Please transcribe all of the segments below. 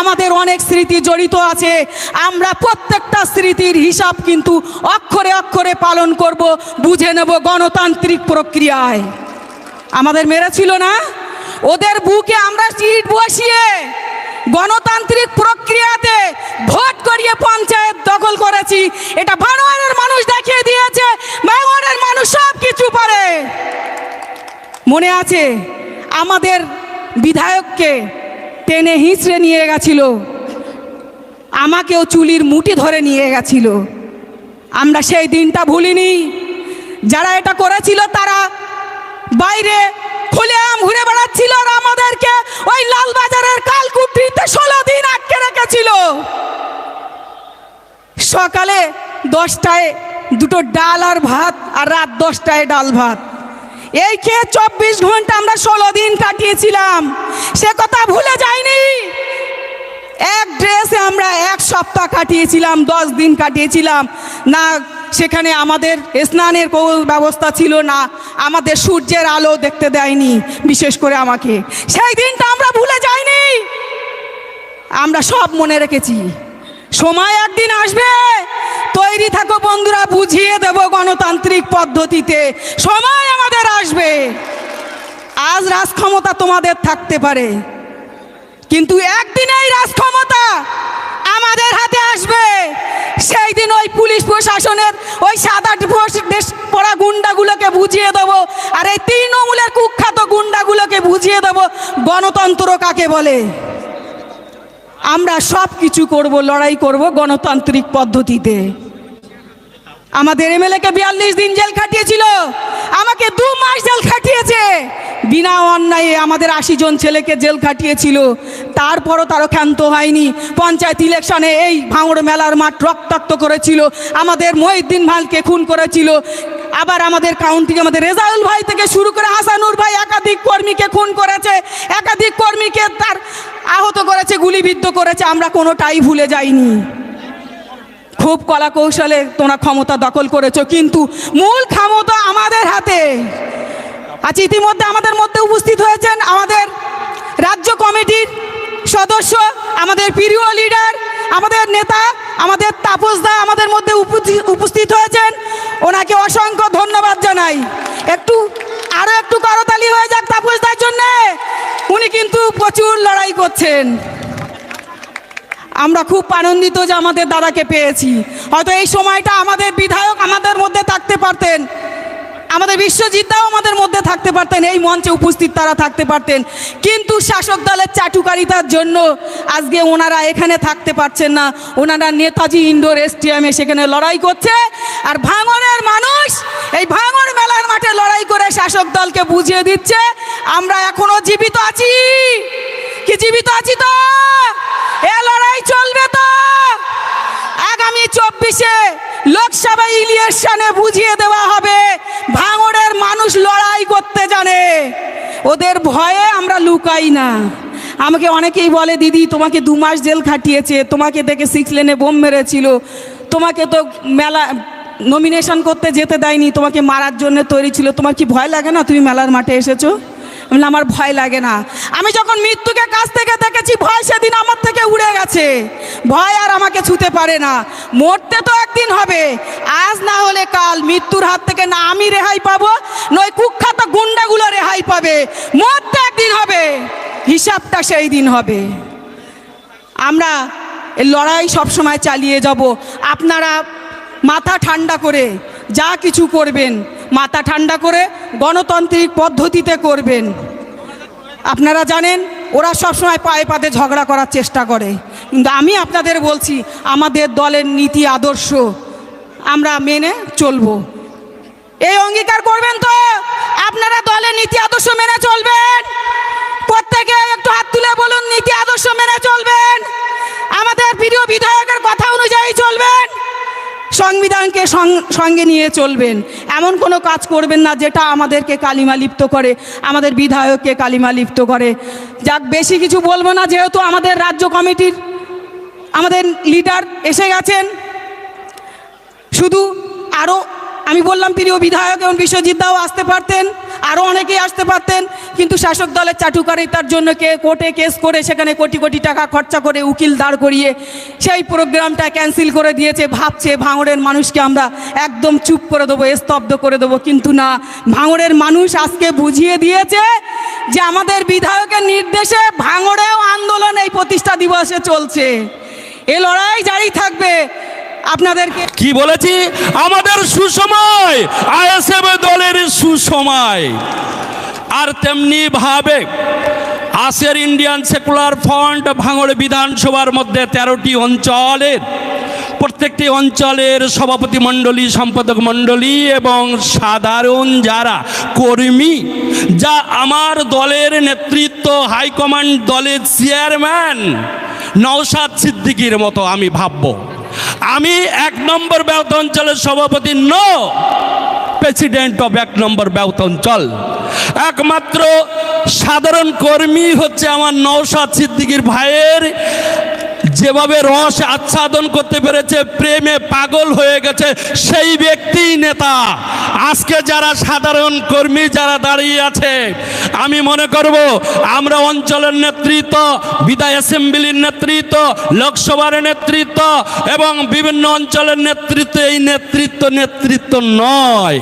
আমাদের অনেক স্মৃতি জড়িত আছে। আমরা প্রত্যেকটা স্মৃতির হিসাব কিন্তু অক্ষরে অক্ষরে পালন করব, বুঝে নেব গণতান্ত্রিক প্রক্রিয়ায়। আমাদের মেরেছিল না? ওদের বুকে আমরা সিট বসিয়ে গণতান্ত্রিক প্রক্রিয়াতে ভোট করিয়ে পঞ্চায়েত দখল করেছি। এটা ভানোয়ারের মানুষ দেখিয়ে দিয়েছে ভাঙনের মানুষ সব কিছু পারে। মনে আছে আমাদের বিধায়ককে টেনে হিঁচড়ে নিয়ে গেছিল। আমাকেও চুলির মুঠি ধরে নিয়ে গেছিল। আমরা সেই দিনটা ভুলিনি। যারা এটা করেছিল তারা বাইরে খুলে আম ঘুরে বেড়াচ্ছিল আর আমাদেরকে ওই লালবাজারের কালকুটিতে ষোলো দিন আটকে রেখেছিল। সকালে দশটায় দুটো ডাল আর ভাত আর রাত দশটায় ডাল ভাত। এই খেয়ে চব্বিশ ঘণ্টা আমরা ষোলো দিন কাটিয়েছিলাম। সে কথা ভুলে যাইনি। এক ড্রেসে আমরা এক সপ্তাহ কাটিয়েছিলাম, দশ দিন কাটিয়েছিলাম। না, সেখানে আমাদের স্নানের কোনো ব্যবস্থা ছিল না। আমাদের সূর্যের আলো দেখতে দেয়নি, বিশেষ করে আমাকে। সেই দিনটা আমরা ভুলে যাইনি। আমরা সব মনে রেখেছি। সময় একদিন আসবে। তৈরি থাকো বন্ধুরা, বুঝিয়ে দেব গণতান্ত্রিক পদ্ধতিতে। সময় আমাদের আসবে। আজ রাজক্ষমতা তোমাদের থাকতে পারে। কিন্তু একদিন এই রাজক্ষমতা আমাদের হাতে আসবে। সেই দিন ওই পুলিশ প্রশাসনের ওই সাদা ড্রেস পড়া গুন্ডাগুলোকে বুঝিয়ে দেবো। আর এই তৃণমূলের কুখ্যাত গুন্ডাগুলোকে বুঝিয়ে দেবো। গণতন্ত্র কাকে বলে? আমরা সব কিছু করব, লড়াই করব গণতান্ত্রিক পদ্ধতিতে। আমাদের এমএলএকে বিয়াল্লিশ দিন জেল খাটিয়েছিল, আমাকে দু মাস জেল খাটিয়েছে। বিনা অন্যায়ে আমাদের আশি জন ছেলেকে জেল খাটিয়েছিল, তারপরও তারও ক্ষান্ত হয়নি। পঞ্চায়েত ইলেকশনে এই ভাঙড় মেলার মাঠ রক্তাক্ত করেছিল, আমাদের মহিদ্দিন ভালকে খুন করেছিল। আবার আমাদের কাউন্টি আমাদের রেজাউল ভাই থেকে শুরু করে হাসানুর ভাই একাধিক কর্মীকে খুন করেছে, একাধিক কর্মীকে তার আহত করেছে, গুলিবিদ্ধ করেছে, আমরা কোনোটাই ভুলে যাইনি। খুব কলা কৌশলে তোমরা ক্ষমতা দখল করেছ, কিন্তু মূল ক্ষমতা আমাদের হাতে। আচ্ছা ইতিমধ্যে আমাদের মধ্যে উপস্থিত হয়েছেন আমাদের রাজ্য কমিটির সদস্য, আমাদের প্রিয় লিডার আমাদের নেতা, আমাদের তাপসদা আমাদের মধ্যে একটু, আরও একটু করতালি হয়ে যাক তাপস দার জন্যে। উনি কিন্তু প্রচুর লড়াই করছেন। আমরা খুব আনন্দিত যে আমাদের দাদাকে পেয়েছি। হয়তো এই সময়টা আমাদের বিধায়ক আমাদের মধ্যে থাকতে পারতেন। আমাদের বিশ্বজিৎদাও আমাদের মধ্যে থাকতে পারতেন, এই মঞ্চে উপস্থিত তারা থাকতে পারতেন। কিন্তু শাসক দলের চাটুকারিতার জন্য আজকে ওনারা এখানে থাকতে পারছেন না। ওনারা নেতাজি ইন্ডোর স্টেডিয়ামে সেখানে লড়াই করছে। আর ভাঙনের মানুষ, এই ভাঙর মাঠে লড়াই করে শাসক দলকে বুঝিয়ে দিচ্ছে। আমরা এখনও জীবিত আছি। কি জীবিত আছি তো? এ লড়াই চলবে তো? আগামী চব্বিশে লোকসভা ইলেকশনে বুঝিয়ে দেওয়া হবে, ভাঙড়ের মানুষ লড়াই করতে জানে। ওদের ভয়ে আমরা লুকাই না। আমাকে অনেকেই বলে, দিদি, তোমাকে দু মাস জেল খাটিয়েছে, তোমাকে দেখে সিক্স লেনে বোম মেরেছিল, তোমাকে তো মেলা নমিনেশন করতে যেতে দেয়নি, তোমাকে মারার জন্য তৈরি ছিল। তোমার কি ভয় লাগে না তুমি মেলার মাঠে এসেছ? আমি আমার ভয় লাগে না। আমি যখন মৃত্যুকে কাছ থেকে দেখেছি, ভয় সেদিন আমার থেকে উড়ে গেছে। ভয় আর আমাকে ছুতে পারে না। মরতে তো একদিন হবে। আজ না হলে কাল মৃত্যুর হাত থেকে না আমি রেহাই পাবো, নয় কুখ্যাত গুন্ডাগুলো রেহাই পাবে। মরতে একদিন হবে। হিসাবটা সেই দিন হবে। আমরা লড়াই সবসময় চালিয়ে যাব। আপনারা মাথা ঠান্ডা করে, যা কিছু করবেন, মাথা ঠান্ডা করে গণতান্ত্রিক পদ্ধতিতে করবেন। আপনারা জানেন, ওরা সবসময় পায়ে পাতে ঝগড়া করার চেষ্টা করে। কিন্তু আমি আপনাদের বলছি, আমাদের দলের নীতি আদর্শ, আমরা মেনে চলবো। এই অঙ্গীকার করবেন তো? আপনারা দলের নীতি আদর্শ মেনে চলবেন? প্রত্যেকে একটু হাত তুলে বলুন, নীতি আদর্শ মেনে চলবেন? আমাদের প্রিয় বিধায়কের কথা অনুযায়ী চলবেন? সংবিধানকে সঙ্গে নিয়ে চলবেন। এমন কোনো কাজ করবেন না যেটা আমাদেরকে কালিমা লিপ্ত করে, আমাদের বিধায়ককে কালিমা লিপ্ত করে। যাক, বেশি কিছু বলব না, যেহেতু আমাদের রাজ্য কমিটির, আমাদের লিডার এসে গেছেন। শুধু আরও আমি বললাম, প্রিয় বিধায়ক এবং বিশ্বজিৎ দাও আসতে পারতেন আরও অনেকেই আসতে পারতেন, কিন্তু শাসক দলের চাটুকারিতার জন্য কে কোর্টে কেস করে সেখানে কোটি কোটি টাকা খরচা করে উকিল দাঁড় করিয়ে সেই প্রোগ্রামটা ক্যান্সেল করে দিয়েছে, ভাবছে ভাঙড়ের মানুষকে আমরা একদম চুপ করে দেবো, স্তব্ধ করে দেবো। কিন্তু না, ভাঙড়ের মানুষ আজকে বুঝিয়ে দিয়েছে যে আমাদের বিধায়কের নির্দেশে ভাঙড়েও আন্দোলন এই প্রতিষ্ঠা দিবসে চলছে। এ লড়াই জারি থাকবে। আপনাদেরকে কি বলেছি? আমাদের সুসময়, আইএসএফ দলের সুসময়। আর তেমনি ভাবে আসের ইন্ডিয়ান সেকুলার ফ্রন্ট ভাঙড় বিধানসভার মধ্যে তেরোটি অঞ্চলের, প্রত্যেকটি অঞ্চলের সভাপতি মণ্ডলী, সম্পাদক মণ্ডলী এবং সাধারণ যারা কর্মী, যা আমার দলের নেতৃত্ব হাইকমান্ড দলের চেয়ারম্যান নওশাদ সিদ্দিকির মতো আমি ভাববো। আমি এক নম্বর ব্যাহত অঞ্চলের সভাপতি ন প্রেসিডেন্ট অব এক নম্বর ব্যাহত অঞ্চল। একমাত্র সাধারণ কর্মী হচ্ছে আমার নৌসাদ সিদ্দিকির ভাইয়ের যেভাবে রস আচ্ছাদন করতে পেরেছে, প্রেমে পাগল হয়ে গেছে, সেই ব্যক্তি নেতা। আজকে যারা সাধারণ কর্মী যারা দাঁড়িয়ে আছে, আমি মনে করব আমরা অঞ্চলের নেতৃত্ব, বিদায় অ্যাসেম্বলির নেতৃত্ব, লোকসভার নেতৃত্ব এবং বিভিন্ন অঞ্চলের নেতৃত্ব, এই নেতৃত্ব নেতৃত্ব নয়।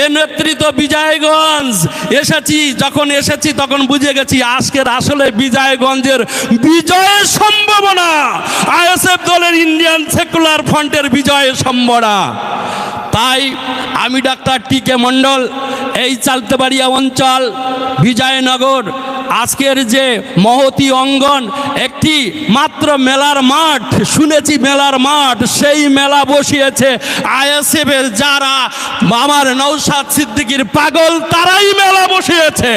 এ নেতৃত্ব বিজয়গঞ্জ। এসেছি, যখন এসেছি তখন বুঝে গেছি আজকের আসলে বিজয়গঞ্জের বিজয়ের সম্ভাবনা। আইএসএফ দলের ইন্ডিয়ান সেকুলার ফ্রন্টের বিজয়ের সম্ভাবনা। তাই আমি ডাক্তার টি কে মণ্ডল, এই চালতেবাড়িয়া অঞ্চল, বিজয়নগর। আজকের যে মহতি অঙ্গন, একটি মাত্র মেলার মাঠ, শুনেছি মেলার মাঠ, সেই মেলা বসিয়েছে আইএসএফের যারা, আমার নৌসাদ সিদ্দিকির পাগল, তারাই মেলা বসিয়েছে।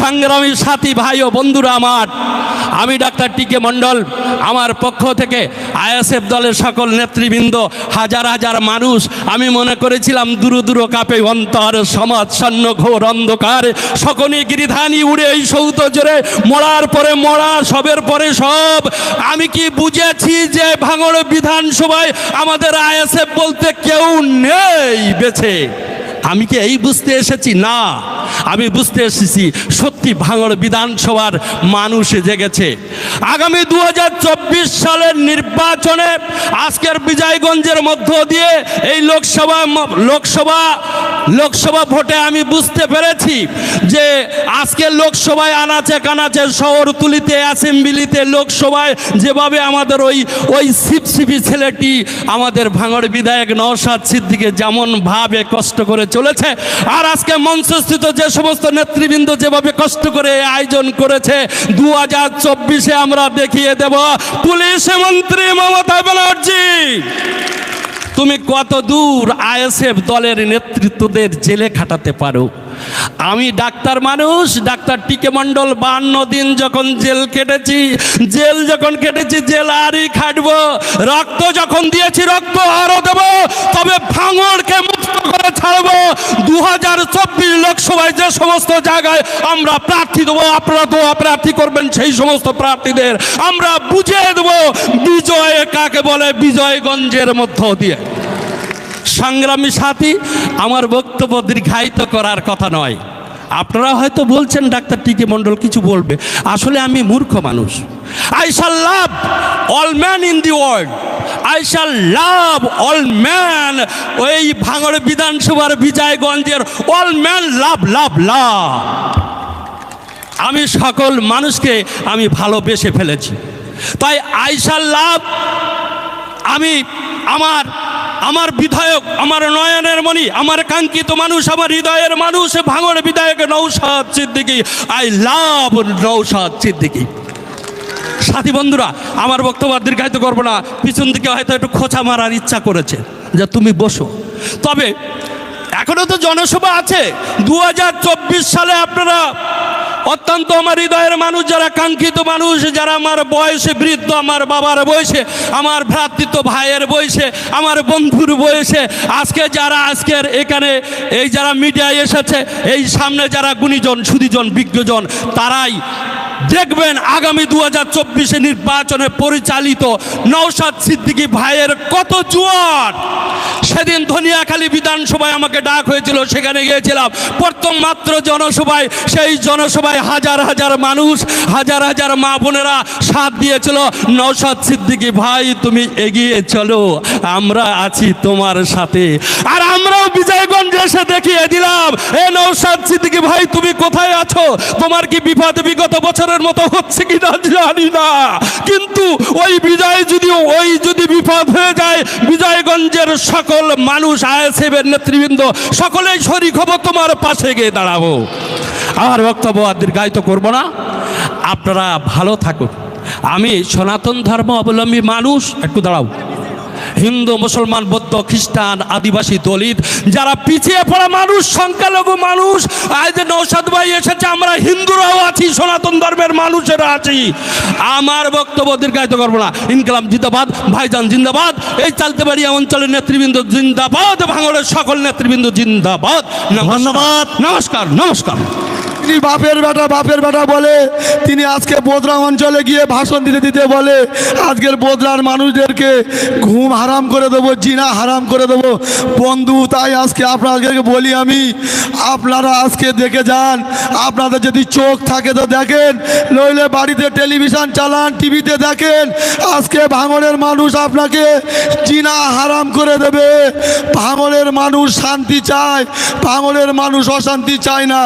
সংগ্রামী সাথী ভাই ও বন্ধুরা আমার। আমি ডাক্তার টিকে মণ্ডল, আমার পক্ষ থেকে আইএসএফ দলের সকল নেতৃবৃন্দ, হাজার হাজার মানুষ, আমি মনে করেছিলাম দূর দূর কাপে অন্তর, সমাজ সন্ন ঘোর অন্ধকার সকলে গিরিধানি উড়ে এই সৌত জোরে, মরার পরে মরা, সবের পরে সব। আমি কি বুঝেছি যে ভাঙড় বিধানসভায় আমাদের আইএসএফ বলতে কেউ নেই বেছে? আমি কি এই বুঝতে এসেছি? না। আমি বুঝতে এসেছি। ভাঙড় বিধানসভার মানুষ জেগেছে। আগামী দুহাজার চব্বিশ সালের নির্বাচনে আজকের বিজয়গঞ্জের মধ্য দিয়ে এই লোকসভা লোকসভা লোকসভা ভোটে আমি বুঝতে পেরেছি যে আজকে লোকসভায় আনাচে কানাচে শহরতুলিতে অ্যাসেম্বলিতে লোকসভায় যেভাবে আমাদের ওই ওই সিপসিপি ছেলেটি আমাদের ভাঙড় বিধায়ক নওশাদ সিদ্দিকে যেমন ভাবে কষ্ট করে চলেছে, আর আজকে মঞ্চস্থিত যে সমস্ত নেতৃবৃন্দ যেভাবে কষ্ট করে আয়োজন করেছে। দু হাজার আমরা দেখিয়ে দেব পুলিশ মন্ত্রী মমতা ব্যানার্জি। তুমি কত দূর আইএসএফ দলের নেতৃত্বদের জেলে খাটাতে পারো। আমি ডাক্তার মানুষ, ডাক্তার টিকে মণ্ডল বান্ন দিন যখন জেল কেটেছি, জেল যখন কেটেছি, জেল আরই খাটবো। রক্ত যখন দিয়েছি, রক্ত আরও দেবো, তবে ভাঙড়কে মুক্ত করে ছাড়বো। দু লোকসভায় যে সমস্ত জায়গায় আমরা প্রার্থী দেবো, আপনারা তো প্রার্থী করবেন, সেই সমস্ত প্রার্থীদের আমরা বুঝিয়ে দেবো। বিজয় কাকে বলে? বিজয়গঞ্জের মধ্য দিয়ে। সংগ্রামী সাথী, আমার বক্তব্য দীর্ঘায়িত করার কথা নয়। আপনারা হয়তো বলছেন, ডাক্তার টিকে মণ্ডল কিছু বলবে। আসলে আমি মূর্খ মানুষ। I shall love all man in the world I shall love all man ওই ভাঙড় বিধানসভার বিজয়গঞ্জের অল ম্যান লাভ লাভ লাভ আমি সকল মানুষকে আমি ভালোবেসে ফেলেছি। তাই আইসার লাভ আমি আমার আমার বিধায়ক, আমার নয়নের মণি, আমার কাঙ্ক্ষিত মানুষ, আমার হৃদয়ের মানুষ, ভাঙড় বিধায়ক Naushad Siddiqui. I love Naushad Siddiqui. সাথী বন্ধুরা, আমার বক্তব্য দীর্ঘায়িত করব না। পিছন দিকে হয়তো একটু খোঁচা মারার ইচ্ছা করেছে যে তুমি বসো। তবে এখনও তো জনসভা আছে। দু হাজার চব্বিশ সালে আপনারা অত্যন্ত আমার হৃদয়ের মানুষ, যারা কাঙ্ক্ষিত মানুষ, যারা আমার বয়সে বৃদ্ধ, আমার বাবার বয়সে, আমার ভ্রাতৃত্ব ভাইয়ের বয়সে, আমার বন্ধুর বয়সে, আজকে যারা আজকের এখানে, এই যারা মিডিয়ায় এসেছে, এই সামনে যারা গুণীজন সুদীজন বিজ্ঞজন, তারাই দেখবেন আগামী দু হাজার চব্বিশে নির্বাচনে পরিচালিত নৌসাদ সিদ্দিকী ভাইয়ের কত জোয়ার? সেদিন ধনিয়াখালী বিধানসভায় আমাকে ডাক হয়েছিল, সেখানে গিয়েছিলাম। প্রথম মাত্র জনসভায়, সেই জনসভায় হাজার হাজার মানুষ, হাজার হাজার মা বোনেরা সাথ দিয়েছিল নৌসাদ সিদ্দিকী ভাই, তুমি এগিয়ে চলো, আমরা আছি তোমার সাথে। আর আমরাও বিজয়গঞ্জে এসে দেখিয়ে দিলাম, এ নৌসাদ সিদ্দিকী ভাই, তুমি কোথায় আছো? তোমার কি বিপদ বিগত বছরের মতো হচ্ছে কি না জানি না। কিন্তু ওই বিজয় যদি ওই যদি বিপদ হয়ে যায়, বিজয়গঞ্জের সকল মানুষ, আইএসএফের নেতৃবৃন্দ, সকলেই শরিক হব, তোমার পাশে গিয়ে দাঁড়াবো। আর বক্তব্য আর দীর্ঘায়িত করব না। আপনারা ভালো থাকুন। আমি সনাতন ধর্ম অবলম্বী মানুষ, একটু দাঁড়াও। হিন্দু মুসলমান বৌদ্ধ খ্রিস্টান আদিবাসী দলিত যারা পিছিয়ে পড়া মানুষ সংখ্যালঘু মানুষ আজ নৌসাদ ভাই এসেছে আমরা হিন্দুরাও আছি সনাতন ধর্মের মানুষেরা আছি। আমার বক্তব্য দীর্ঘায়িত করব না। ইনকালাম জিন্দাবাদ ভাইজান জিন্দাবাদ এই চালতেবাড়িয়া অঞ্চলের নেতৃবৃন্দ জিন্দাবাদ ভাঙড়ের সকল নেতৃবৃন্দ জিন্দাবাদ। ধন্যবাদ। নমস্কার নমস্কার। তিনি বাপের বেটা বাপের বেটা বলে, তিনি আজকে বোদরা অঞ্চলে গিয়ে ভাষণ দিতে দিতে বলে, আজকের বোদরার মানুষদেরকে ঘুম হারাম করে দেবো, জিনা হারাম করে দেবো। বন্ধু, তাই আজকে আপনাদেরকে বলি আমি, আপনারা আজকে দেখে যান, আপনাদের যদি চোখ থাকে তো দেখেন, নইলে বাড়িতে টেলিভিশন চালান, টিভিতে দেখেন, আজকে ভাঙনের মানুষ আপনাকে জিনা হারাম করে দেবে। ভাঙনের মানুষ শান্তি চায়, ভাঙনের মানুষ অশান্তি চায় না।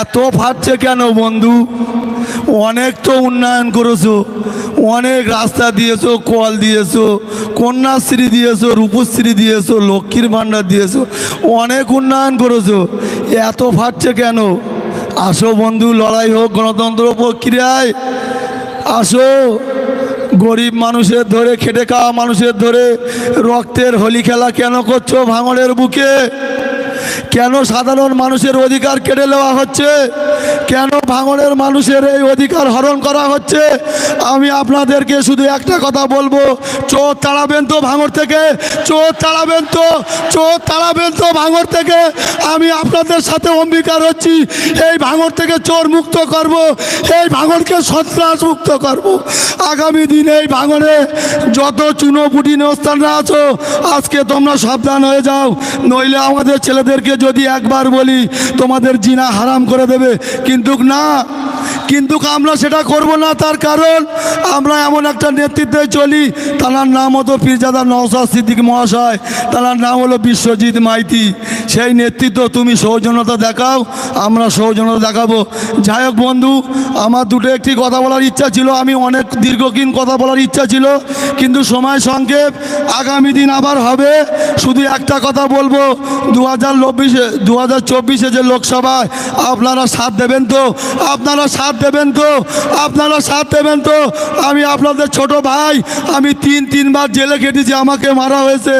এত ফাটছে কেন বন্ধু? অনেক তো উন্নয়ন করেছ, অনেক রাস্তা দিয়েছ, কল দিয়েছ, কন্যাশ্রী দিয়েছ, রূপশ্রী দিয়েছ, লক্ষ্মীর ভাণ্ডার দিয়েছ, অনেক উন্নয়ন করেছ, এত ফাটছে কেন? আসো বন্ধু, লড়াই হোক গণতন্ত্র প্রক্রিয়ায়, আসো। গরিব মানুষের ধরে, খেটে খাওয়া মানুষের ধরে, রক্তের হোলি খেলা কেন করছ ভাঙড়ের বুকে? কেন সাধারণ মানুষের অধিকার কেড়ে নেওয়া হচ্ছে? কেন ভাঙনের মানুষের এই অধিকার হরণ করা হচ্ছে? আমি আপনাদেরকে শুধু একটা কথা বলব, চোর তাড়াবেন তো ভাঙর থেকে, চোর তাড়াবেন তো, চোর তাড়াবেন তো ভাঙর থেকে। আমি আপনাদের সাথে অঙ্গীকার হচ্ছি, এই ভাঙর থেকে চোর মুক্ত করব, এই ভাঙরকে সন্ত্রাস মুক্ত করব। আগামী দিনে এই ভাঙরে যত চুনো চুনোপুটি নেস্তানরা আছো, আজকে তোমরা সাবধান হয়ে যাও, নইলে আমাদের ছেলেদেরকে যদি একবার বলি তোমাদের জিনা হারাম করে দেবে। কিন্তু না কিন্তু আমরা সেটা করব না, তার কারণ আমরা এমন একটা নেতৃত্বে চলি। তার নাম হতো পীরজাদা নওসাদ সিদ্দিক মহাশয়, তার নাম হলো বিশ্বজিৎ মাইতি। সেই নেতৃত্ব তুমি সৌজন্যতা দেখাও, আমরা সৌজন্যতা দেখাবো। যাই হোক বন্ধু, আমার দুটো একটি কথা বলার ইচ্ছা ছিল, আমি অনেক দীর্ঘক্ষণ কথা বলার ইচ্ছা ছিল, কিন্তু সময় সংক্ষেপ, আগামী দিন আবার হবে। শুধু একটা কথা বলব দু হাজার দু হাজার চব্বিশে যে লোকসভায় আপনারা সাথ দেবেন তো, আপনারা সাথ দেবেন তো? আপনারা সাথ দেবেন তো? আমি আপনাদের ছোট ভাই, আমি তিন, তিনবার জেলে খেটেছি, আমাকে মারা হয়েছে।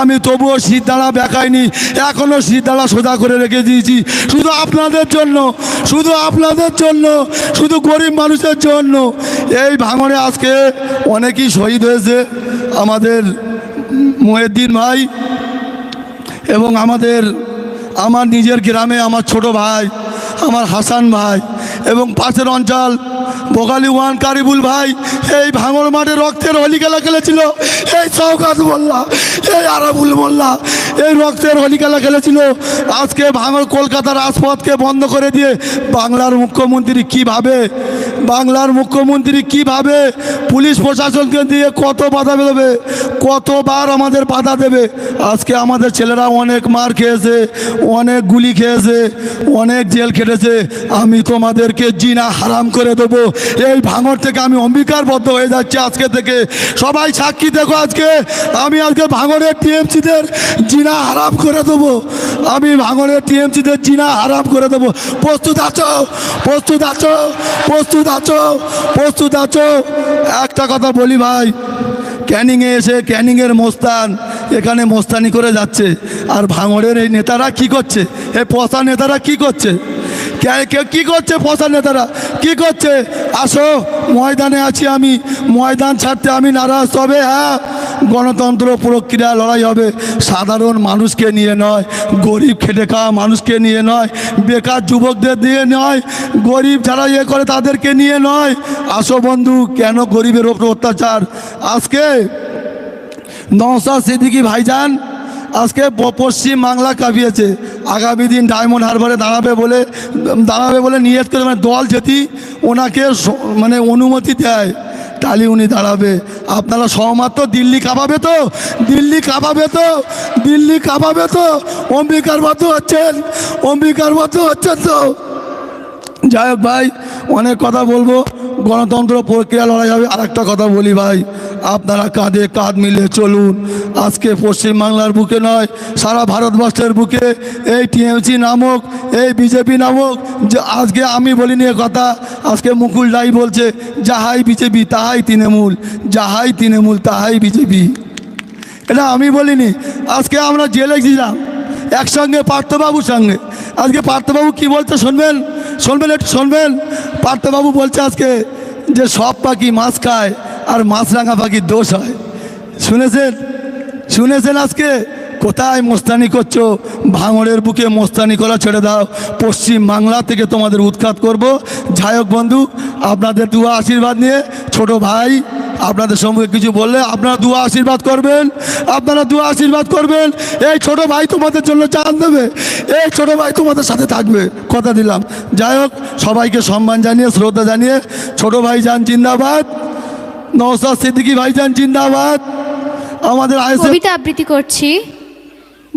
আমি তবুও সিদ্ধারা বেকাইনি এখনও সিদ্ধারা সোজা করে রেখে দিয়েছি। শুধু আপনাদের জন্য, শুধু আপনাদের জন্য, শুধু গরিব মানুষের জন্য। এই ভাঙনে আজকে অনেকেই শহীদ হয়েছে, আমাদের মহিউদ্দিন ভাই এবং আমাদের, আমার নিজের গ্রামে আমার ছোট ভাই, আমার হাসান ভাই। এবং পাশের অঞ্চল, বোগালি ওয়ান, কারিবুল ভাই, এই ভাঙর মাঠে রক্তের হোলি খেলা খেলেছিল, এই সৌকাত মোল্লা, এই আরাবুল মোল্লা, এই রক্তের হোলি খেলা খেলেছিল। আজকে ভাঙর কলকাতার রাজপথকে বন্ধ করে দিয়ে বাংলার মুখ্যমন্ত্রী কীভাবে বাংলার মুখ্যমন্ত্রী কীভাবে পুলিশ প্রশাসনকে দিয়ে কত বাধা দেবে কতবার আমাদের বাধা দেবে? আজকে আমাদের ছেলেরা অনেক মার খেয়েছে, অনেক গুলি খেয়েছে, অনেক জেল খেটেছে। আমি তোমাদেরকে জিনা হারাম করে দেবো। এই ভাঙর থেকে আমি অম্বিকারবদ্ধ হয়ে যাচ্ছি আজকে থেকে। সবাই সাক্ষী দেখো আজকে। আমি আজকে ভাঙরের টিএমসিদের জিনা হারাম করে দেবো। আমি ভাঙরের টিএমসিদের জিনা হারাম করে দেবো। প্রস্তুত আছো প্রস্তুত আছো, প্রস্তুত আছো? প্রস্তুত আছো? একটা কথা বলি ভাই। ক্যানিংয়ে এসে ক্যানিংয়ের মোস্তান এখানে মোস্তানি করে যাচ্ছে। আর ভাঙড়ের এই নেতারা কি করছে? এই পশা নেতারা কি করছে? কে- করছে পশা নেতারা? কি করছে? আসো, ময়দানে আছি আমি। ময়দান ছাড়তে আমি নারাজ, তবে হ্যাঁ গণতন্ত্র প্রক্রিয়া, লড়াই হবে। সাধারণ মানুষকে নিয়ে নয়, গরিব খেটে খাওয়া মানুষকে নিয়ে নয়, বেকার যুবকদের নিয়ে নয়, গরিব যারা ইয়ে করে তাদেরকে নিয়ে নয়। আসো বন্ধু, কেন গরিবের ওপর অত্যাচার? আজকে নওসাদ সিদ্দিকি ভাইজান আজকে পশ্চিম বাংলা কাঁপিয়েছে। আগামী দিন ডায়মন্ড হারবারে দাঁড়াবে বলে দাঁড়াবে বলে নিয়ে মানে দল যেটি ওনাকে মানে অনুমতি দেয়। তাহলে উনি দাঁড়াবে। আপনারা সমাত্র দিল্লি কাঁপাবে তো? দিল্লি কাঁপাবে তো? দিল্লি কাঁপাবে তো? অম্বিকার মতো হচ্ছেন। অম্বিকার মতো হচ্ছেন তো? যাই হোক ভাই, অনেক কথা বলব। গণতন্ত্র প্রক্রিয়া লড়াই হবে। আর একটা কথা বলি ভাই, আপনারা কাঁধে কাঁধ মিলে চলুন। আজকে পশ্চিমবাংলার বুকে নয়, সারা ভারতবর্ষের বুকে এই টিএমসি নামক, এই বিজেপি নামক, যে আজকে আমি বলিনি এ কথা, আজকে মুকুল রাই বলছে, যাহাই বিজেপি, তাহাই তৃণমূল, যাহাই তৃণমূল, তাহাই বিজেপি। এটা আমি বলিনি। আজকে আমরা জেলে ছিলাম একসঙ্গে পার্থবাবুর সঙ্গে। আজকে পার্থবাবু কি বলতে শুনবেন? শুনবেন একটু, শুনবেন। পার্থবাবু বলছে আজকে যে সব পাখি মাছ খায় আর মাছরাঙা পাখির দোষ হয়। শুনেছেন? শুনেছেন আজকে? কোথায় মোস্তানি করছ? ভাঙড়ের বুকে মোস্তানি করা ছেড়ে দাও। পশ্চিম বাংলা থেকে তোমাদের উৎখাত করব। যাই বন্ধু, আপনাদের দুয়া আশীর্বাদ নিয়ে ছোট ভাই আপনাদের সম্মুখে কিছু বললে আপনারা দুয়া আশীর্বাদ করবেন, আপনারা দুয়া আশীর্বাদ করবেন। এই ছোট ভাই তোমাদের জন্য চান দেবে, এই ছোট ভাই তোমাদের সাথে থাকবে। কথা দিলাম। যাই হোক, সবাইকে সম্মান জানিয়ে, শ্রদ্ধা জানিয়ে, ছোট ভাই যান জিন্দাবাদ, নওসাদ সিদ্দিকি ভাইজান জিন্দাবাদ। আমাদের কবিতা আবৃত্তি করছি।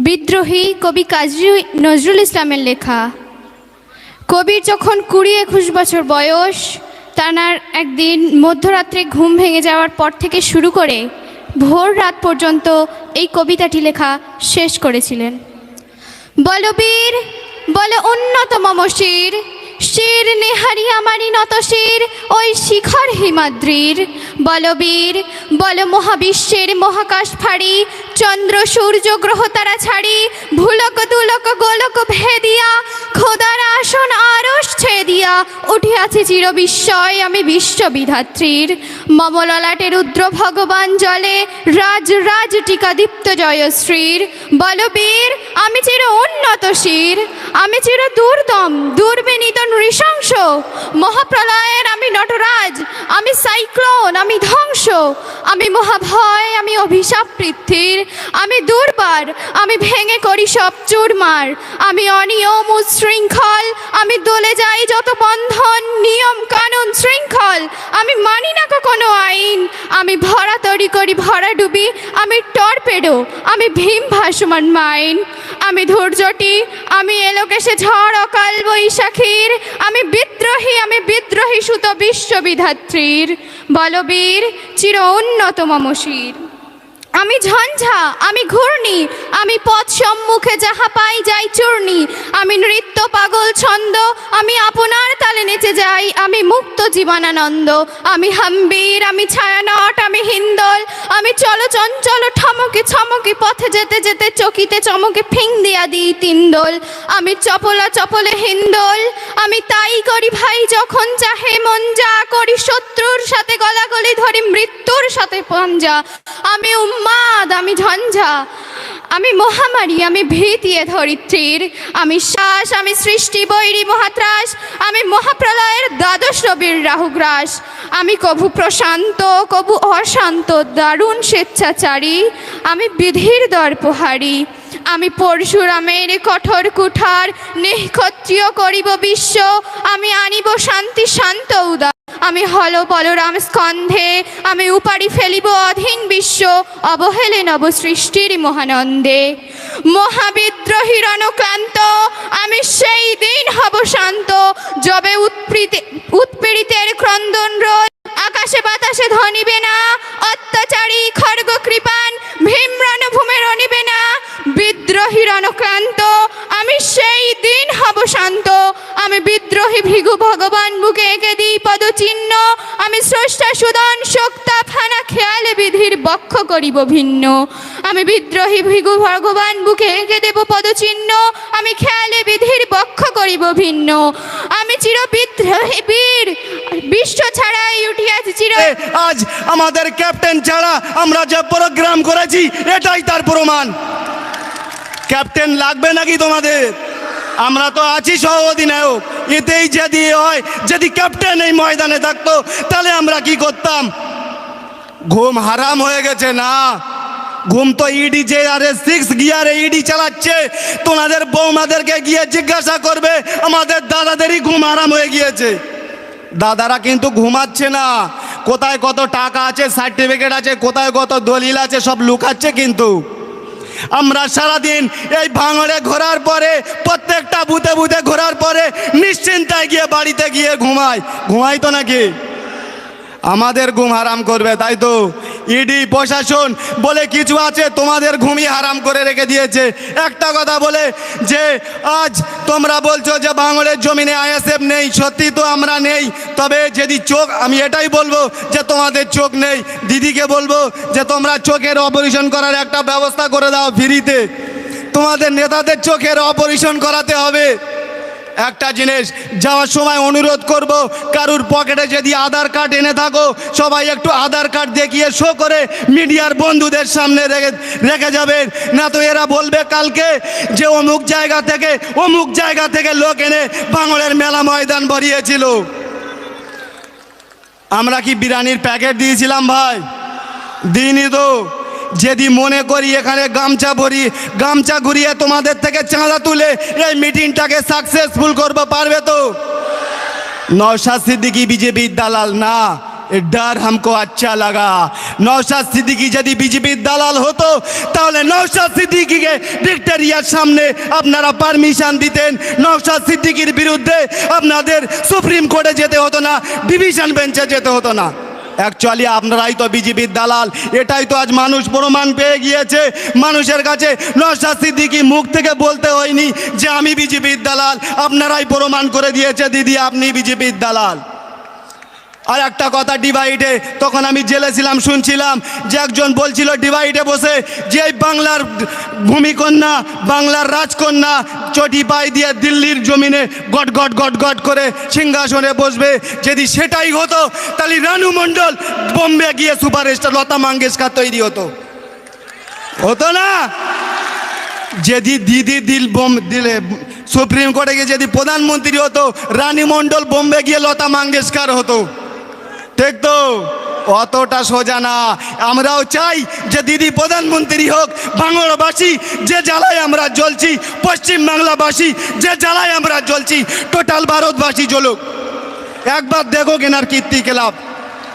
বিদ্রোহী কবি কাজী নজরুল ইসলামের লেখা, কবির যখন কুড়ি একুশ বছর বয়স তানার একদিন মধ্যরাত্রে ঘুম ভেঙে যাওয়ার পর থেকে শুরু করে ভোর রাত পর্যন্ত এই কবিতাটি লেখা শেষ করেছিলেন। বলবীর বলে উন্নত মম শির নেহারি আমারি নত শির, ওই শিখর হিমাদ্রির। বলবীর, বল মহাবিশ্বের মহাকাশ ফাড়ি, চন্দ্র সূর্য গ্রহ তারা ছাড়ি, ভুলক দুলক গোলক ভেদিয়া, খোদার আসন আরস ছেদিয়া, উঠিয়াছে চির বিস্ময় আমি বিশ্ববিধাত্রীর। মমললাটে রুদ্র ভগবান জলে, রাজ রাজ টিকা দীপ্ত জয়শ্রীর। বলবীর, আমি চির উন্নত শির, আমি চির দুর্দম মহাপ্রলয়ের আমি আমি সাইক্লোন, আমি ধ্বংস, আমি মহাভয়, আমি অভিশাপ পৃথ্বীর, আমি দুর্বার, আমি ভেঙে করি সব চুরমার, আমি অনিয়ম উচ্ছৃঙ্খল আমি দলে যাই যত বন্ধন, নিয়ম কানুন শৃঙ্খল, আমি মানি না কোনো আইন, আমি ভরা তৈরি করি ভরা ডুবি, আমি টর্পেডো, আমি ভীম ভাসমান মাইন, আমি ধৈর্যটি আমি এলোকেশে ঝড় অকাল বৈশাখীর, আমি বিদ্রোহী আমি বিদ্রোহী সুত বিশ্ববিধাত্রীর বলবীর চির উন্নত মমশির আমি ঝঞ্ঝা, আমি ঘূর্ণি, আমি পথ সম্মুখে যাহা পাই যাই চূর্ণি। আমি নৃত্য, পাগল, ছন্দ, আমি আপনার তালে নেচে যাই, আমি মুক্ত জীবনানন্দ। আমি হাম্বীর, আমি ছায়ানট, আমি আমি চলো চঞ্চল, ঠমকে ছমকে পথে যেতে যেতে চকিতে চমকে ফিং দিয়া দিই তিনদোল আমি চপলা চপলে হিন্দোল, আমি তাই করি ভাই যখন চাহে মন যা, করি শত্রুর সাথে গলাগলি ধরি মৃত্যুর সাথে পঞ্জা। আমি উম্মাদ, আমি ঝঞ্ঝা, আমি মহামারী, আমি ভীতিয়ে ধরিত্রীর। আমি শ্বাস, আমি সৃষ্টি, বৈরী, মহাত্রাস, আমি মহাপ্রলয়ের দ্বাদশ রবির রাহুগ্রাস। আমি কভু প্রশান্ত, কভু অশান্ত, দারুণ স্বেচ্ছাচারী, আমি বিধির দর্পহারী। আমি পরশুরামের কঠোর কুঠার নিক্ষত্রিয় করিব বিশ্ব। আমি আনিব শান্তি শান্ত উদা আমি হল বলরাম স্কন্ধে, আমি উপাড়ি ফেলিব অধীন বিশ্ব। অবহেলে নব সৃষ্টির মহানন্দে। মহাবিদ্রোহী রণক্লান্ত আমি সেই দিন হব শান্ত। যবে উৎপীড়িতে উৎপীড়িতের ক্রন্দন রোল আকাশে বাতাসে ধনিবে না অত্যাচারী খড়গ কৃপান ভীম রণভূমে রণিবে না বিদ্রোহী রণক্লান্ত আমি সেই দিন হব শান্ত আমি বিদ্রোহী ভৃগু ভগবান বুকে এঁকে দিই পদচিহ্ন আমি স্রষ্টা সুদন শক্তা ফানা খেয়ালে বিধির বক্ষ করিব ভিন্ন আমি বিদ্রোহী ভিগু ভগবান বুকে এঁকে দেব পদচিহ্ন আমি খেয়ালে বিধির বক্ষ করিব ভিন্ন আমি চির বিদ্রোহী বীর বিশ্ব ছাড়াই এ, আজ আমাদের ক্যাপ্টেন ছাড়া আমরা যে প্রোগ্রাম করেছি, এটাই তার প্রমাণ। ক্যাপ্টেন লাগবে নাকি তোমাদের? আমরা তো আছি সহ অধিনায়ক। এতেই যদি হয়, যদি ক্যাপ্টেন এই ময়দানে থাকতো, তাহলে আমরা কি করতাম? ঘুম হারাম হয়ে গেছে না? ঘুম তো ইডি যে আরে সিক্স গিয়ারে ইডি চালাচ্ছে, তোমাদের বৌমাদেরকে গিয়ে জিজ্ঞাসা করবে, আমাদের দাদাদেরই ঘুম হারাম হয়ে গিয়েছে। দাদারা কিন্তু ঘুমাচ্ছে না। কোথায় কত টাকা আছে সার্টিফিকেট আছে, কোথায় কত দলিল আছে, সব লুকাচ্ছে কিন্তু। আমরা সারাদিন এই ভাঙড়ে ঘোরার পরে, প্রত্যেকটা বুতে বুতে ঘোরার পরে নিশ্চিন্তায় গিয়ে বাড়িতে গিয়ে ঘুমাই। ঘুমাই তো নাকি? আমাদের ঘুম হারাম করবে, তাই তো? ইডি প্রশাসন বলে কিছু আছে, তোমাদের ঘুমই হারাম করে রেখে দিয়েছে। একটা কথা বলে যে, আজ তোমরা বলছো যে বাংলার জমিনে আইএসএফ নেই, সত্যি তো আমরা নেই। তবে যদি চোখ, আমি এটাই বলব যে তোমাদের চোখ নেই। দিদিকে বলব যে তোমরা চোখের অপারেশন করার একটা ব্যবস্থা করে দাও ফ্রিতে। তোমাদের নেতাদের চোখের অপারেশন করাতে হবে। একটা জিনিস, যাওয়ার সময় অনুরোধ করব, কারুর পকেটে যদি আধার কার্ড এনে থাকো, সবাই একটু আধার কার্ড দেখিয়ে শো করে মিডিয়ার বন্ধুদের সামনে রেখে রেখে যাবেন না তো এরা বলবে কালকে যে অমুক জায়গা থেকে, অমুক জায়গা থেকে লোক এনে বাংলার মেলা ময়দান ভরিয়েছিল। আমরা কি বিরিয়ানির প্যাকেট দিয়েছিলাম ভাই? দিইনি তো। যদি মনে করি এখানে গামছা ভরি, গামছা ঘুরিয়ে তোমাদের থেকে চাঁদা তুলে এই মিটিংটাকে সাকসেসফুল করব, পারবে তো? নওশাদ সিদ্দিকি বিজেপির দালাল, না ডার হামকো আচ্ছা লাগা। नौशाद সিদ্দিকি যদি বিজেপির দালাল হতো, তাহলে নওশাদ সিদ্দিকিকে ভিক্টোরিয়ার সামনে আপনারা পারমিশন দিতেন। নওশাদ সিদ্দিকির বিরুদ্ধে আপনাদের সুপ্রিম কোর্টে যেতে হতো না ডিভিশন বেঞ্চে যেতে হতো না। অ্যাকচুয়ালি আপনারাই তো বিজেপির দালাল। এটাই তো আজ মানুষ প্রমাণ পেয়ে গিয়েছে। মানুষের কাছে নশা সিদ্দিকি মুখ থেকে বলতে হয়নি যে আমি বিজেপির দালাল। আপনারাই প্রমাণ করে দিয়েছে, দিদি, আপনি বিজেপির দালাল। আর একটা কথা ডিভাইডে, তখন আমি জেলে ছিলাম, শুনছিলাম যে একজন বলছিল, ডিভাইডে বসে যে বাংলার ভূমিকন্যা, বাংলার রাজকন্যা চটি পাই দিয়ে দিল্লির জমিনে গট গট গট গট করে সিংহাসনে বসবে, যদি সেটাই হতো, তাহলে রানু মণ্ডল বোম্বে গিয়ে সুপারস্টার লতা মঙ্গেশকর তৈরি হতো। হতো না? যদি দিদি দিল বোম, দিলে, সুপ্রিম কোর্টে গিয়ে যদি প্রধানমন্ত্রী হতো, রানী মণ্ডল বোম্বে গিয়ে লতা মঙ্গেশকর হতো। ঠিক তো? অতটা সোজা না। আমরাও চাই যে দিদি প্রধানমন্ত্রী হোক, বাংলাবাসী, যে জ্বালায় আমরা জ্বলছি পশ্চিম বাংলাবাসী যে জ্বালায় আমরা জ্বলছি, টোটাল ভারতবাসী জ্বলুক। একবার দেখো কেনার কীর্তি খেলাপ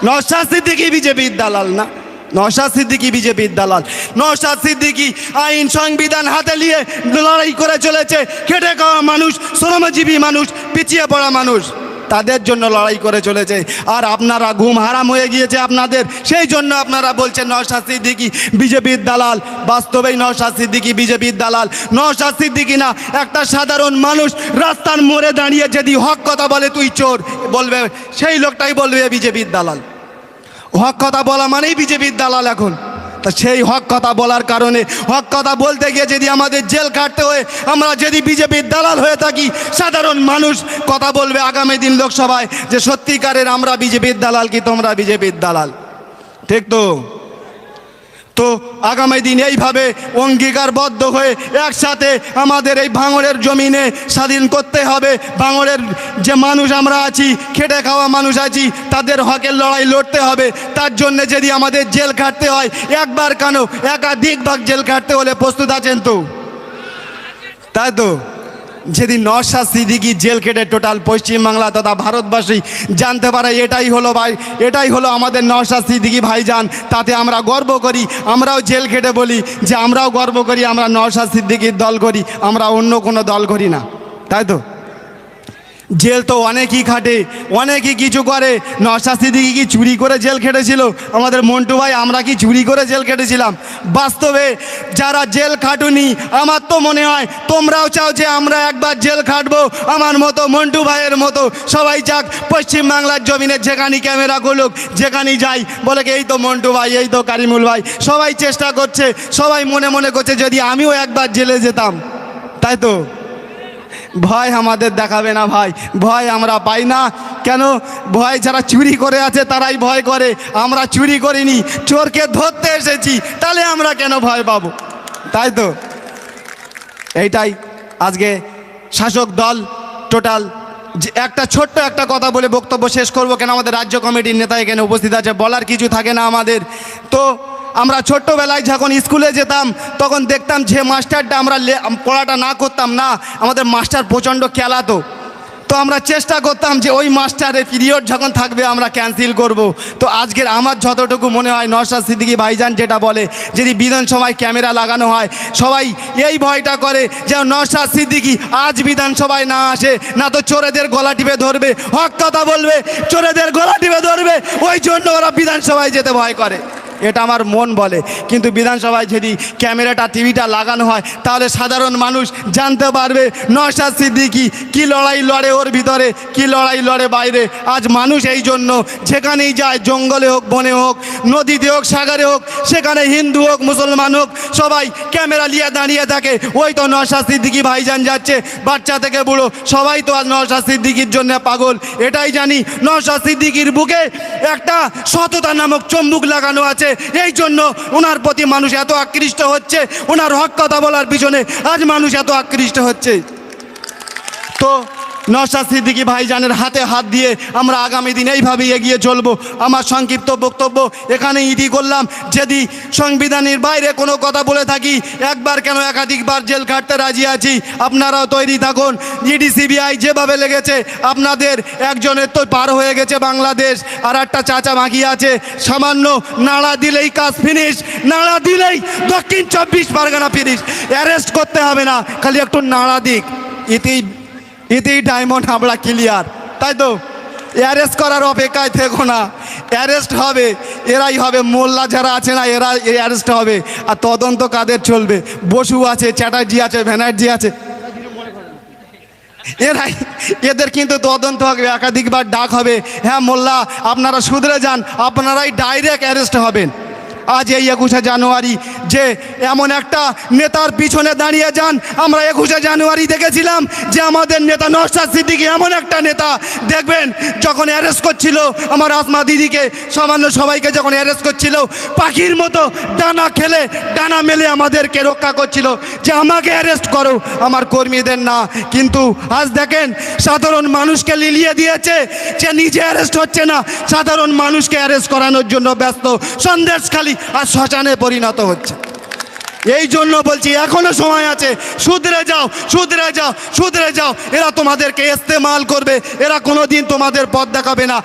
নশা সিদ্দিকি বিজেপির দালাল না? নশা সিদ্দিকি বিজেপির দালাল। নশা সিদ্দিকি আইন সংবিধান হাতে নিয়ে লড়াই করে চলেছে। খেটে খাওয়া মানুষ, শ্রমজীবী মানুষ, পিছিয়ে পড়া মানুষ। তাদের জন্য লড়াই করে চলেছে। আর আপনারা ঘুম হারাম হয়ে গিয়েছে আপনাদের। সেই জন্য আপনারা বলছেন নশা সিদ্দিকি বিজেপির দালাল। বাস্তবেই নশা সিদ্দিকি বিজেপির দালাল। নশা সিদ্দিকি না, একটা সাধারণ মানুষ রাস্তার মোড়ে দাঁড়িয়ে যদি হক কথা বলে, তুই চোর বলবে, সেই লোকটাই বলবে বিজেপির দালাল। হক কথা বলা মানেই বিজেপির দালাল এখন। তা সেই হক কথা বলার কারণে, হক কথা বলতে গিয়ে যদি আমাদের জেল কাটতে হয়, আমরা যদি বিজেপির দালাল হয়ে থাকি, সাধারণ মানুষ কথা বলবে আগামী দিন লোকসভায় যে সত্যিকারের আমরা বিজেপির দালাল কি তোমরা বিজেপির দালাল? ঠিক তো? তো আগামী দিন এইভাবে অঙ্গীকারবদ্ধ হয়ে একসাথে আমাদের এই ভাঙড়ের জমিনে স্বাধীন করতে হবে। ভাঙড়ের যে মানুষ আমরা আছি, খেটে খাওয়া মানুষ আছি, তাদের হকের লড়াই লড়তে হবে। তার জন্য যদি আমাদের জেল কাটতে হয়, একবার কেন একাধিক ভাগ জেল কাটতে হলে প্রস্তুত আছেন তো? তাই তো? যেদিন নশা সিদ্দিকি জেল কেটে টোটাল পশ্চিমবাংলা তথা ভারতবাসী জানতে পারে, এটাই হলো ভাই, এটাই হলো আমাদের নশা সিদ্দিকি ভাইজান। তাতে আমরা গর্ব করি, আমরাও জেল কেটে বলি যে আমরাও গর্ব করি, আমরা নশা সিদ্দিকির দল করি, আমরা অন্য কোনো দল করি না। তাই তো? জেল তো অনেকই খাটে, অনেকই কিছু করে। নশাদ দিকে কি চুরি করে জেল খেটেছিল? আমাদের মন্টু ভাই, আমরা কি চুরি করে জেল খেটেছিলাম? বাস্তবে যারা জেল খাটুনি, আমার তো মনে হয় তোমরাও চাও যে আমরা একবার জেল খাটবো। আমার মতো মন্টু ভাইয়ের মতো সবাই যাক, পশ্চিমবাংলার জমিনে যেখানে ক্যামেরা গুলুক যেখানে যাই, বলে এই তো মন্টু ভাই, এই তো কারিমুল ভাই। সবাই চেষ্টা করছে, সবাই মনে মনে করছে যদি আমিও একবার জেলে যেতাম। তাই তো? ভয় আমাদের দেখাবে না ভাই, ভয় আমরা পাই না। কেন? ভয় যারা চুরি করে আছে তারাই ভয় করে। আমরা চুরি করিনি, চোরকে ধরতে এসেছি, তাহলে আমরা কেন ভয় পাব? তাই তো? এইটাই আজকে শাসক দল টোটাল একটা ছোট্ট একটা কথা বলে বক্তব্য শেষ করব। কেন আমাদের রাজ্য কমিটির নেতা এখানে উপস্থিত আছে? বলার কিছু থাকে না আমাদের। তো আমরা ছোট্টবেলায় যখন স্কুলে যেতাম, তখন দেখতাম যে মাস্টারটা আমরা পড়াটা না করতাম না, আমাদের মাস্টার প্রচণ্ড খেলাতো। তো আমরা চেষ্টা করতাম যে ওই মাস্টারের পিরিয়ড যখন থাকবে আমরা ক্যান্সেল করব। তো আজকের আমার যতটুকু মনে হয় নরসাদ সিদ্দিকি ভাইজান যেটা বলে, যদি বিধানসভায় ক্যামেরা লাগানো হয়, সবাই এই ভয়টা করে যে নরসাদ সিদ্দিকি আজ বিধানসভায় না আসে, না তো চোরেদের গলা টিপে ধরবে, হক কথা বলবে, চোরেদের গলা টিপে ধরবে, ওই জন্য ওরা বিধানসভায় যেতে ভয় করে। এটা আমার মন বলে। কিন্তু বিধানসভায় যদি ক্যামেরাটা, টিভিটা লাগানো হয়, তাহলে সাধারণ মানুষ জানতে পারবে নশাদ সিদ্দিকি কি লড়াই লড়ে ওর ভিতরে, কি লড়াই লড়ে বাইরে। আজ মানুষ এই জন্য যেখানেই যায়, জঙ্গলে হোক, বনে হোক, নদীতে হোক, সাগরে হোক, সেখানে হিন্দু হোক, মুসলমান হোক, সবাই ক্যামেরা নিয়ে দাঁড়িয়ে থাকে। ওই তো নশাদ সিদ্দিকি ভাইজান যাচ্ছে, বাচ্চা থেকে বুড়ো, সবাই তো আজ নশাদ সিদ্দিকির জন্য পাগল। এটাই জানি নশাদ সিদ্দিকির বুকে একটা সততা নামক চম্বুক লাগানো আছে। এই জন্য ওনার প্রতি মানুষ এত আকৃষ্ট হচ্ছে। ওনার হক কথা বলার পিছনে আজ মানুষ এত আকৃষ্ট হচ্ছে। তো নশাদ সিদ্দিকি ভাইজানের হাতে হাত দিয়ে আমরা আগামী দিন এইভাবে এগিয়ে চলবো। আমার সংক্ষিপ্ত বক্তব্য এখানে ইডি করলাম। যদি সংবিধানের বাইরে কোনো কথা বলে থাকি, একবার কেন একাধিকবার জেল কাটতে রাজি আছি? আপনারাও তৈরি থাকুন। ইডি, সিবিআই যেভাবে লেগেছে, আপনাদের একজনের তো পার হয়ে গেছে বাংলাদেশ, আর একটা চাচা বাকি আছে। সামান্য নাড়া দিলেই কাজ ফিনিশ নাড়া দিলেই দক্ষিণ চব্বিশ পরগনা ফিনিশ অ্যারেস্ট করতে হবে না, খালি একটু নাড়া দিক। ইতি এতেই ডায়মন্ড হাবড়া ক্লিয়ার। তাই তো, অ্যারেস্ট করার অপেক্ষায় থেকো না। অ্যারেস্ট হবে, এরাই হবে, মোল্লা যারা আছে না এরা অ্যারেস্ট হবে। আর তদন্ত কাদের চলবে? বসু আছে, চ্যাটার্জি আছে ব্যানার্জি আছে। এরাই, এদের কিন্তু তদন্ত হবে, একাধিকবার ডাক হবে। হ্যাঁ মোল্লা, আপনারা শুধরে যান, আপনারাই ডাইরেক্ট অ্যারেস্ট হবেন। আজ এই একুশে জানুয়ারি যে এমন একটা নেতার পিছনে দাঁড়িয়ে যান। আমরা একুশে জানুয়ারি দেখেছিলাম যে আমাদের নেতা নরসাদ সিদ্দিকি এমন একটা নেতা। দেখবেন, যখন অ্যারেস্ট করছিল, আমার আসমা দিদিকে, সামান্য সবাইকে যখন অ্যারেস্ট করছিল, পাখির মতো ডানা খেলে ডানা মেলে আমাদেরকে রক্ষা করছিল যে আমাকে অ্যারেস্ট করো, আমার কর্মীদের না। কিন্তু আজ দেখেন, সাধারণ মানুষকে লিলিয়ে দিয়েছে যে নিজে অ্যারেস্ট হচ্ছে না। সাধারণ মানুষকে অ্যারেস্ট করানোর জন্য ব্যস্ত সন্দেশখালি আর শ্মশানে পরিণত হচ্ছে। এই জন্য বলছি, এখনও সময় আছে। শুধরে যাও শুধরে যাও শুধরে যাও। এরা তোমাদেরকে ইস্তেমাল করবে, এরা কোনোদিন তোমাদের পথ দেখাবে না।